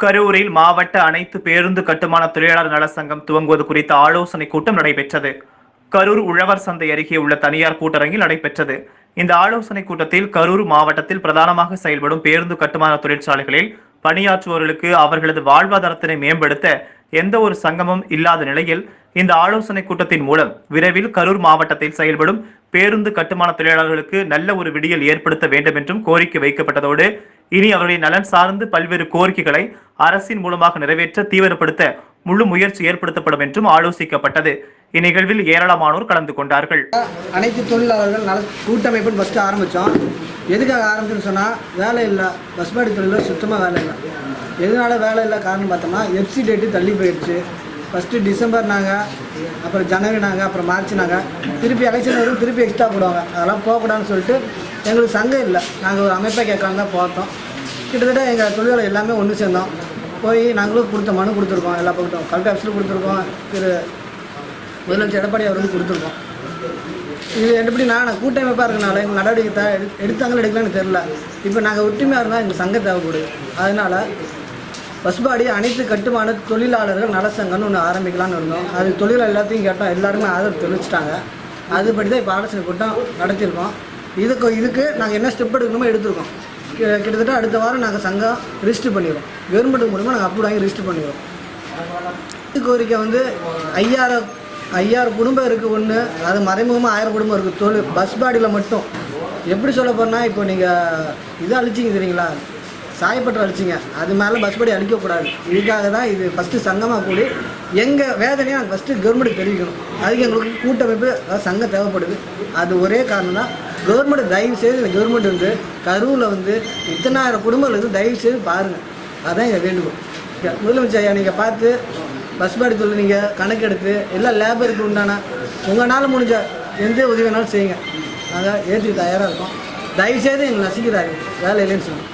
கரூரில் மாவட்ட அனைத்து பேருந்து கட்டுமான தொழிலாளர் நல சங்கம் துவங்குவது குறித்த ஆலோசனை கூட்டம் நடைபெற்றது. கரூர் உழவர் சந்தை அருகே உள்ள தனியார் கூட்டரங்கில் நடைபெற்றது. இந்த ஆலோசனை கூட்டத்தில் கரூர் மாவட்டத்தில் பிரதானமாக செயல்படும் பேருந்து கட்டுமான தொழிற்சாலைகளில் பணியாற்றுவோர்களுக்கு அவர்களது வாழ்வாதாரத்தினை மேம்படுத்த எந்த ஒரு சங்கமும் இல்லாத நிலையில் இந்த ஆலோசனை கூட்டத்தின் மூலம் விரைவில் கரூர் மாவட்டத்தில் செயல்படும் பேருந்து கட்டுமான தொழிலாளர்களுக்கு நல்ல ஒரு விடியல் ஏற்படுத்த வேண்டும் என்றும் கோரிக்கை வைக்கப்பட்டதோடு இனி அவர்களின் நலன் சார்ந்து பல்வேறு கோரிக்கைகளை அரசின் மூலமாக நிறைவேற்ற தீவிரப்படுத்த முழு முயற்சி ஏற்படுத்தப்படும் என்றும் ஆலோசிக்கப்பட்டது. இந்நிகழ்வில் ஏராளமானோர் கலந்து கொண்டார்கள். அனைத்து தொழிலாளர்கள் நல கூட்டமைப்புன்னு ஃபஸ்ட்டு ஆரம்பித்தோம் எதுக்காக ஆரம்பிச்சுன்னு சொன்னால் வேலை இல்லை பஸ் பாடி தொழிலில் சுத்தமாக வேலை இல்லை. எதனால வேலை இல்லை காரணம் பார்த்தோம்னா எஃப்சி டேட்டு தள்ளி போயிடுச்சு. ஃபஸ்ட்டு டிசம்பர் நாங்கள் அப்புறம் ஜனவரி நாங்கள் அப்புறம் மார்ச் நாங்கள் திருப்பி எலெக்ஷன் வரும் திருப்பி எக்ஸ்ட்ரா போடுவாங்க. அதெல்லாம் போகக்கூடாதுன்னு சொல்லிட்டு எங்களுக்கு சங்கம் இல்லை. நாங்கள் ஒரு அமைப்பை கேட்கலாம் தான் பார்த்தோம் கிட்டத்தட்ட எங்கள் தொழிலாளர் எல்லாமே ஒன்று சேர்ந்தோம். போய் நாங்களும் கொடுத்த மனு கொடுத்துருக்கோம் எல்லா பக்கத்தும். கலெக்டர் ஆஃபீஸில் கொடுத்துருக்கோம் திரு முதலமைச்சர் எடப்பாடி அவர்களுக்கு கொடுத்துருக்கோம். இது எப்படி நான் கூட்டமைப்பாக இருக்கனால எங்கள் நடவடிக்கை த எடு எடுத்தாங்களோ எடுக்கலான்னு தெரில இப்போ நாங்கள் ஒற்றுமையாக இருந்தால் எங்கள் சங்கம் தேவைப்படுது அதனால் பஸ்பாடி அனைத்து கட்டுமான தொழிலாளர்கள் நலசங்கம்னு ஒன்று ஆரம்பிக்கலாம்னு இருந்தோம். அது தொழிலாளர் எல்லாத்தையும் கேட்டோம். எல்லாருமே ஆதரவு தெரிவிச்சிட்டாங்க. அதுபடி தான் இப்போ ஆலோசனை கூட்டம் நடத்தியிருக்கோம். இதுக்கு இதுக்கு நாங்கள் என்ன ஸ்டெப் எடுக்கணுமோ எடுத்திருக்கோம். கிட்டத்தட்ட அடுத்த வாரம் நாங்கள் சங்கம் ரிஜிஸ்டர் பண்ணிடுவோம் கவர்மெண்ட் மூலமாக நாங்கள் அப்ரூவ் ஆகி ரிஜிஸ்டர் பண்ணிடுவோம் கோரிக்கை வந்து ஐயாயிரம் ஐயாயிரம் குடும்பம் இருக்குது ஒன்று அது மறைமுகமாக ஆயிரம் குடும்பம் இருக்குது தொழில் பஸ் பாடியில் மட்டும். எப்படி சொல்ல போனால் இப்போ நீங்கள் இதை அழிச்சிங்க தெரியுங்களா? சாயப்பட்டு அழிச்சிங்க. அது மேலே பஸ் பாடி அழிக்கக்கூடாது இதுக்காக தான் இது ஃபஸ்ட்டு சங்கமாக கூடி எங்கள் வேதனையை நாங்கள் ஃபஸ்ட்டு கவர்மெண்ட்டுக்கு தெரிவிக்கணும். அதுக்கு எங்களுக்கு கூட்டமைப்பு அதாவது சங்கம் தேவைப்படுது. அது ஒரே காரணம் தான் கவர்மெண்ட் தயவு செய்து இந்த கவர்மெண்ட் வந்து கரூரில் வந்து இத்தனாயிரம் குடும்பங்கள் வந்து தயவு செய்து பாருங்கள் அதுதான் எங்கள் வேண்டுகோள். முதலமைச்சர் ஐயா நீங்கள் பார்த்து பஸ் பாடி தொழில் நீங்கள் கணக்கெடுத்து எல்லா லேபருக்கு உண்டான உங்களால் முடிஞ்ச எந்த உதவி வேணாலும் செய்யுங்க. நாங்கள் ஏற்றுக்கு தயாராக இருக்கோம். தயவுசெய்து எங்களை நசிக்கிறாரு வேலை இல்லைன்னு சொல்லுங்கள்